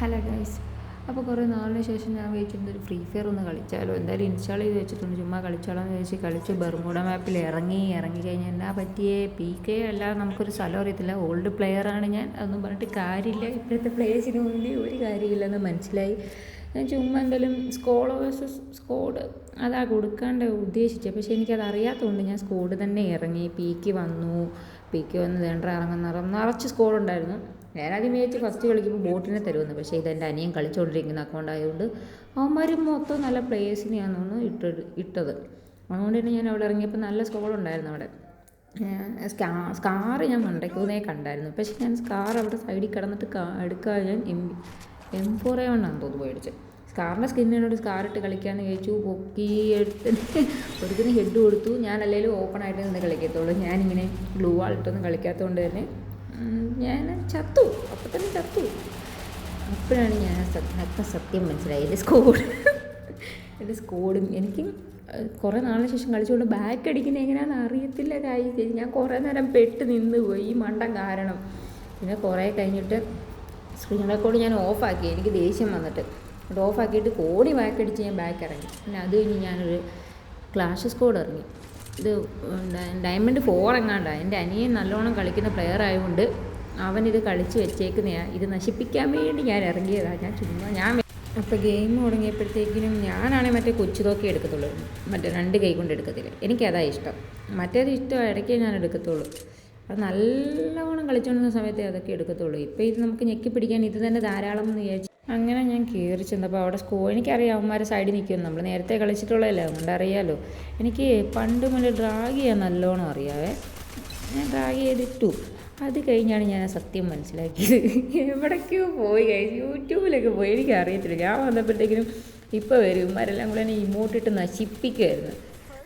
Hello guys. അപ്പോൾ കുറേ നാളിന് ശേഷം ഞാൻ വിചാരിച്ചിട്ടുണ്ട് ഒരു ഫ്രീ ഫയർ ഒന്ന് കളിച്ചാലോ. എന്തായാലും ഇൻസ്റ്റാൾ ചെയ്ത് വെച്ചിട്ടുണ്ട്. ചുമ്മാ കളിച്ചാലോ എന്ന് വിചാരിച്ച് കളിച്ച് ബർമുഡ മാപ്പിൽ ഇറങ്ങി ഇറങ്ങി കഴിഞ്ഞാൽ എന്നാ പറ്റിയേ? പി കെ അല്ല നമുക്കൊരു സ്ഥലം അറിയത്തില്ല. ഓൾഡ് ആണ് ഞാൻ. അതൊന്നും പറഞ്ഞിട്ട് കാര്യമില്ല. ഇപ്പോഴത്തെ പ്ലേയേഴ്സിന് മുന്നിൽ ഒരു കാര്യമില്ലെന്ന് മനസ്സിലായി. ഞാൻ ചുമ്മാ എന്തായാലും സ്കോഡ് വേഴ്സസ് സ്കോഡ് അതാ കൊടുക്കാണ്ട് ഉദ്ദേശിച്ചത് പക്ഷേ എനിക്കത് അറിയാത്തതുകൊണ്ട് ഞാൻ സ്കോഡ് തന്നെ ഇറങ്ങി. പീക്ക് വന്നു. പീക്ക് വന്ന് വേണ്ട ഇറങ്ങുന്ന നിറച്ച് സ്കോഡ് ഉണ്ടായിരുന്നു. ഞാനാദ്യം വിചാരിച്ച് ഫസ്റ്റ് കളിക്കുമ്പോൾ ബോട്ടിനെ തരുമെന്ന് പക്ഷേ ഇതെന്റെ അനിയൻ കളിച്ചുകൊണ്ടിരിക്കുന്ന അക്കൗണ്ട് ആയതുകൊണ്ട് അവന്മാർ മൊത്തം നല്ല പ്ലേയേഴ്സിനെയാണ് തോന്നുന്നു ഇട്ടത് ഇട്ടത്. അതുകൊണ്ട് തന്നെ ഞാൻ അവിടെ ഇറങ്ങിയപ്പോൾ നല്ല സ്കോൾ ഉണ്ടായിരുന്നു അവിടെ. സ്കാ സ്കാറ് ഞാൻ മണ്ടയ്ക്കൂന്നേ കണ്ടായിരുന്നു. പക്ഷേ ഞാൻ സ്കാർ അവിടെ സൈഡിൽ കിടന്നിട്ട് എടുക്കാൻ ഞാൻ എം എം ഫോർ എ വണ്ണാന്ന് തോന്നുന്നു സ്കാറിന്റെ സ്കിന്നിനോട് സ്കാർ ഇട്ട് കളിക്കാമെന്ന് ചോദിച്ചു. പൊക്കി എടുത്തിട്ട് ഒരുത്തിന് ഹെഡ് കൊടുത്തു. ഞാൻ അല്ലെങ്കിലും ഓപ്പൺ ആയിട്ട് നിന്ന് കളിക്കത്തുള്ളൂ. ഞാനിങ്ങനെ ഗ്ലൂ ആളിട്ടൊന്നും കളിക്കാത്തതുകൊണ്ട് തന്നെ ഞാൻ ചത്തു. അപ്പം തന്നെ ചത്തു. അപ്പോഴാണ് ഞാൻ സത്യം സത്യം മനസ്സിലായി. എന്റെ സ്കോഡ് എന്റെ സ്കോഡും എനിക്ക് കുറേ നാളിന് ശേഷം കളിച്ചുകൊണ്ട് ബാക്ക് അടിക്കുന്നത് എങ്ങനെയാണെന്ന് അറിയത്തില്ല കാര്യം ഞാൻ കുറേ നേരം പെട്ട് നിന്ന് പോയി. ഈ മണ്ടം കാരണം. പിന്നെ കുറേ കഴിഞ്ഞിട്ട് സ്ക്രീൻ റെക്കോർഡ് ഞാൻ ഓഫാക്കി എനിക്ക് ദേഷ്യം വന്നിട്ട്. എന്നിട്ട് ഓഫാക്കിയിട്ട് കോടി ബാക്ക് അടിച്ച് ഞാൻ ബാക്ക് ഇറങ്ങി. പിന്നെ അത് കഴിഞ്ഞ് ഞാനൊരു ക്ലാഷ് സ്കോഡ് ഇറങ്ങി. ഇത് ഡയമണ്ട് ഫോർ എങ്ങാണ്ടാണ് എന്റെ അനിയൻ നല്ലോണം കളിക്കുന്ന പ്ലെയർ ആയതുകൊണ്ട് അവനിത് കളിച്ച് വെച്ചേക്കുന്നതാണ് ഇത് നശിപ്പിക്കാൻ വേണ്ടി ഞാൻ ഇറങ്ങിയതാണ് ഞാൻ ചുമ്മാ ഞാൻ അപ്പോൾ ഗെയിം തുടങ്ങിയപ്പോഴത്തേക്കിനും ഞാനാണെങ്കിൽ മറ്റേ കൊച്ചു തോക്കി എടുക്കത്തുള്ളൂ. മറ്റേ രണ്ട് കൈ കൊണ്ട് എടുക്കത്തില്ല. എനിക്കതാണ് ഇഷ്ടം. മറ്റേത് ഇഷ്ടം ഇടയ്ക്കേ ഞാൻ എടുക്കത്തുള്ളൂ. അത് നല്ലവണ്ണം കളിച്ചുകൊണ്ടിരുന്ന സമയത്തേ അതൊക്കെ എടുക്കത്തുള്ളൂ. ഇപ്പോൾ ഇത് നമുക്ക് ഞെക്കി പിടിക്കാൻ ഇത് തന്നെ ധാരാളം എന്ന് വിചാരിച്ചു അങ്ങനെ ഞാൻ കയറി ചെന്നപ്പോൾ അവിടെ സ്കൂൾ എനിക്കറിയാം അവന്മാരെ സൈഡിൽ നിൽക്കും നമ്മൾ നേരത്തെ കളിച്ചിട്ടുള്ളതല്ലേ അതുകൊണ്ട് അറിയാമല്ലോ എനിക്ക് പണ്ട് മുതൽ ഡ്രാഗ് ചെയ്യാൻ നല്ലോണം അറിയാവേ. ഞാൻ ഡ്രാഗ് ചെയ്തിട്ടു. അത് കഴിഞ്ഞാണ് ഞാൻ സത്യം മനസ്സിലാക്കിയത്. എവിടേക്കോ പോയി കഴിഞ്ഞ് യൂട്യൂബിലൊക്കെ പോയി. എനിക്ക് അറിയത്തില്ല ഞാൻ വന്നപ്പോഴത്തേക്കിനും ഇപ്പോൾ വരും. ഇവന്മാരെല്ലാം കൂടെ എന്നെ ഇമോട്ടിട്ട് നശിപ്പിക്കുമായിരുന്നു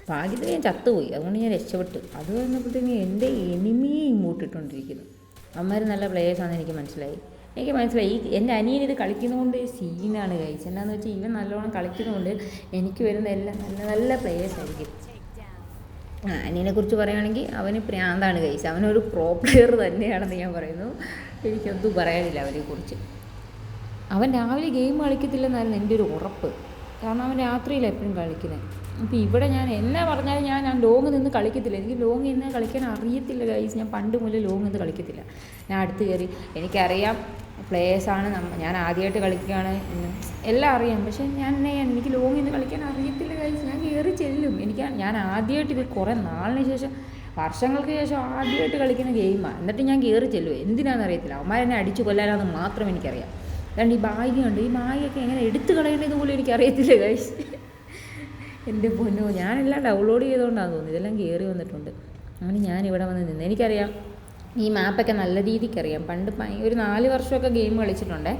ഭാഗ്യത്തിന് ഞാൻ ചത്തുപോയി. അതുകൊണ്ട് ഞാൻ രക്ഷപ്പെട്ടു. അത് വന്നപ്പോഴത്തേക്കും എന്റെ എനിമിയെ ഇങ്ങോട്ടിട്ടുകൊണ്ടിരിക്കുന്നു അമ്മമാർ നല്ല പ്ലേയേഴ്സാണെന്ന് എനിക്ക് മനസ്സിലായി. എനിക്ക് മനസ്സിലായി. ഈ എന്റെ അനിയൻ ഇത് കളിക്കുന്നതുകൊണ്ട് സീനാണ് കഴിച്ചത് എന്താണെന്ന് വെച്ചാൽ ഇവൻ നല്ലോണം കളിക്കുന്നതുകൊണ്ട് എനിക്ക് വരുന്ന എല്ലാം നല്ല നല്ല പ്ലേയേഴ്സ് ആയിരിക്കും. ആ അനിയനെ കുറിച്ച് പറയുകയാണെങ്കിൽ അവന് പ്രാന്താണ് കഴിച്ചത് അവനൊരു പ്രോ പ്ലെയർ തന്നെയാണെന്ന് ഞാൻ പറയുന്നു. എനിക്കൊന്നും പറയാനില്ല അവനെ കുറിച്ച് അവൻ രാവിലെ ഗെയിം കളിക്കത്തില്ലെന്നായിരുന്നു എന്റെ ഒരു ഉറപ്പ്. കാരണം അവൻ രാത്രിയിലാണ് എപ്പോഴും കളിക്കുന്നത് അപ്പോൾ ഇവിടെ ഞാൻ എന്നെ പറഞ്ഞാലും ഞാൻ ഞാൻ ലോങ് നിന്ന് കളിക്കത്തില്ല. എനിക്ക് ലോങ് നിന്ന് കളിക്കാൻ അറിയത്തില്ല ഗൈസ് ഞാൻ പണ്ട് മുതൽ ലോങ് നിന്ന് കളിക്കത്തില്ല. ഞാൻ അടുത്ത് കയറി എനിക്കറിയാം പ്ലേയേഴ്സാണ് നമ്മ ഞാൻ ആദ്യമായിട്ട് കളിക്കുകയാണ് എന്ന്. എല്ലാം അറിയാം. പക്ഷേ ഞാൻ എനിക്ക് ലോങ് നിന്ന് കളിക്കാൻ അറിയത്തില്ല ഗൈസ് ഞാൻ കയറി ചെല്ലും. എനിക്ക് ഞാൻ ആദ്യമായിട്ട് ഇത് കുറേ നാളിന് ശേഷം വർഷങ്ങൾക്ക് ശേഷം ആദ്യമായിട്ട് കളിക്കുന്ന ഗെയിമാണ് എന്നിട്ട് ഞാൻ കയറി ചെല്ലും. എന്തിനാണെന്ന് അറിയത്തില്ല. അവന്മാരെന്നെ അടിച്ചു കൊല്ലാനാണെന്ന് മാത്രം എനിക്കറിയാം. അതുകൊണ്ട് ഈ ബാഗ് ഉണ്ട് ഈ ബാഗൊക്കെ എങ്ങനെ എടുത്തു കളയേണ്ടത് പോലും എനിക്കറിയത്തില്ല ഗൈസ് എന്റെ പൊന്നോ ഞാനെല്ലാം ഡൗൺലോഡ് ചെയ്തുകൊണ്ടാണ് തോന്നുന്നത് ഇതെല്ലാം കയറി വന്നിട്ടുണ്ട്. അങ്ങനെ ഞാൻ ഇവിടെ വന്ന് നിന്ന്. എനിക്കറിയാം ഈ മാപ്പൊക്കെ നല്ല രീതിക്ക് അറിയാം. പണ്ട് ഒരു നാല് വർഷമൊക്കെ ഗെയിം കളിച്ചിട്ടുണ്ടേ.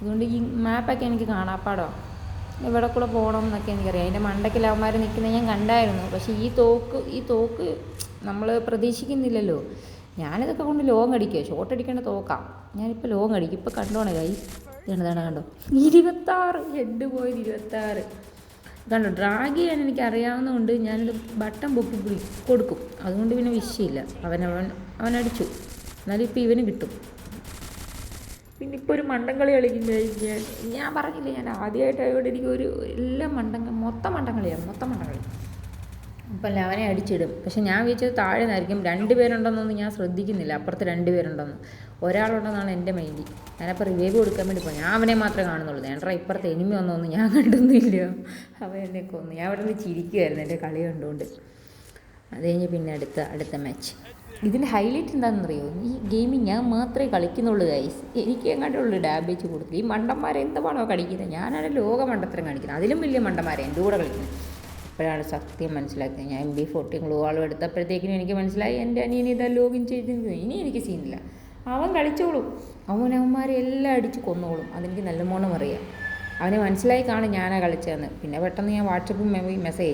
അതുകൊണ്ട് ഈ മാപ്പൊക്കെ എനിക്ക് കാണാപ്പാടോ. എവിടെ കൂടെ പോകണം എന്നൊക്കെ എനിക്കറിയാം. അതിന്റെ മണ്ടയ്ക്ക് അവന്മാർ നിൽക്കുന്നത് ഞാൻ കണ്ടായിരുന്നു. പക്ഷേ ഈ തോക്ക് ഈ തോക്ക് നമ്മൾ പ്രതീക്ഷിക്കുന്നില്ലല്ലോ. ഞാനിതൊക്കെ കൊണ്ട് ലോങ് അടിക്കുക ഷോട്ട് അടിക്കേണ്ട തോക്കാം. ഞാനിപ്പോൾ ലോങ് അടിക്കും ഇപ്പോൾ കണ്ടോണേ കൈ ഇതാണ് കണ്ടോ? ഇരുപത്താറ് ഹെഡ് പോയത് ഇരുപത്താറ്. കണ്ടോ ഡ്രാഗ് ചെയ്യാൻ എനിക്ക് അറിയാവുന്നതുകൊണ്ട് ഞാനൊരു ബട്ടൺ പൊക്കി പിടി കൊടുക്കും. അതുകൊണ്ട് പിന്നെ വിഷയമില്ല അവൻ അവൻ അടിച്ചു. എന്നാലും ഇപ്പോൾ ഇവന് കിട്ടും. പിന്നെ ഇപ്പോൾ ഒരു മണ്ടംകളി കളിക്കുന്നത് ഞാൻ ഞാൻ പറഞ്ഞില്ലേ ഞാൻ ആദ്യമായിട്ടായതുകൊണ്ട് എനിക്ക് ഒരു എല്ലാം മണ്ടം മൊത്തം മണ്ടംകളിയാണ് മൊത്തം മണ്ടംകളി. അപ്പം ലവനെ അടിച്ചിടും. പക്ഷെ ഞാൻ വിചാരിച്ചത് താഴെ നിന്നായിരിക്കും. രണ്ട് പേരുണ്ടെന്നൊന്നും ഞാൻ ശ്രദ്ധിക്കുന്നില്ല. അപ്പുറത്ത് രണ്ട് പേരുണ്ടെന്ന്. ഒരാളുണ്ടെന്നാണ് എന്റെ മൈൻഡ്. ഞാനപ്പോൾ റിവൈവ് കൊടുക്കാൻ വേണ്ടി പോയി. ഞാൻ അവനെ മാത്രമേ കാണുന്നുള്ളൂ. എന്റെ ഇപ്പുറത്ത് എനിമി വന്നൊന്നും ഞാൻ കണ്ടൊന്നുമില്ല അവൻ എന്നെ കൊന്നു. ഞാൻ അവിടെ നിന്ന് ചിരിക്കുമായിരുന്നു എന്റെ കളി കണ്ടുകൊണ്ട്. അത് കഴിഞ്ഞ് പിന്നെ അടുത്ത അടുത്ത മാച്ച് ഇതിന്റെ ഹൈലൈറ്റ് എന്താണെന്നറിയോ? ഈ ഗെയിമിൽ ഞാൻ മാത്രമേ കളിക്കുന്നുള്ളൂ ഗൈസ് എനിക്ക് എങ്ങാണ്ടുള്ളൂ ഡാമേജ് കൊടുത്തു. ഈ മണ്ടന്മാരെ എന്തുവാണോ കളിക്കുന്നത്. ഞാനാണ് ലോക മണ്ടത്തരം കാണിക്കുന്നത്. അതിലും വലിയ മണ്ടന്മാരെ എന്റെ കൂടെ കളിക്കുന്നത്. അപ്പോഴാണ് സത്യം മനസ്സിലാക്കിയത്. ഞാൻ എം ബി ഫോർട്ടീൻ ഗ്ലൂ ആളും എടുത്തപ്പോഴത്തേക്കിനും എനിക്ക് മനസ്സിലായി എന്റെ അനിയൻ ഇതാ ലോഗിൻ ചെയ്തിരുന്നത് ഇനി എനിക്ക് സീനില്ല അവൻ കളിച്ചോളും. അവൻ അവന്മാരെ എല്ലാം അടിച്ച് കൊന്നോളും. അതെനിക്ക് നല്ലവണ്ണം അറിയാം. അവന് മനസ്സിലായി കാണും ഞാനാ കളിച്ചതെന്ന്. പിന്നെ പെട്ടെന്ന് ഞാൻ വാട്സപ്പിൽ മെസ്സേജ്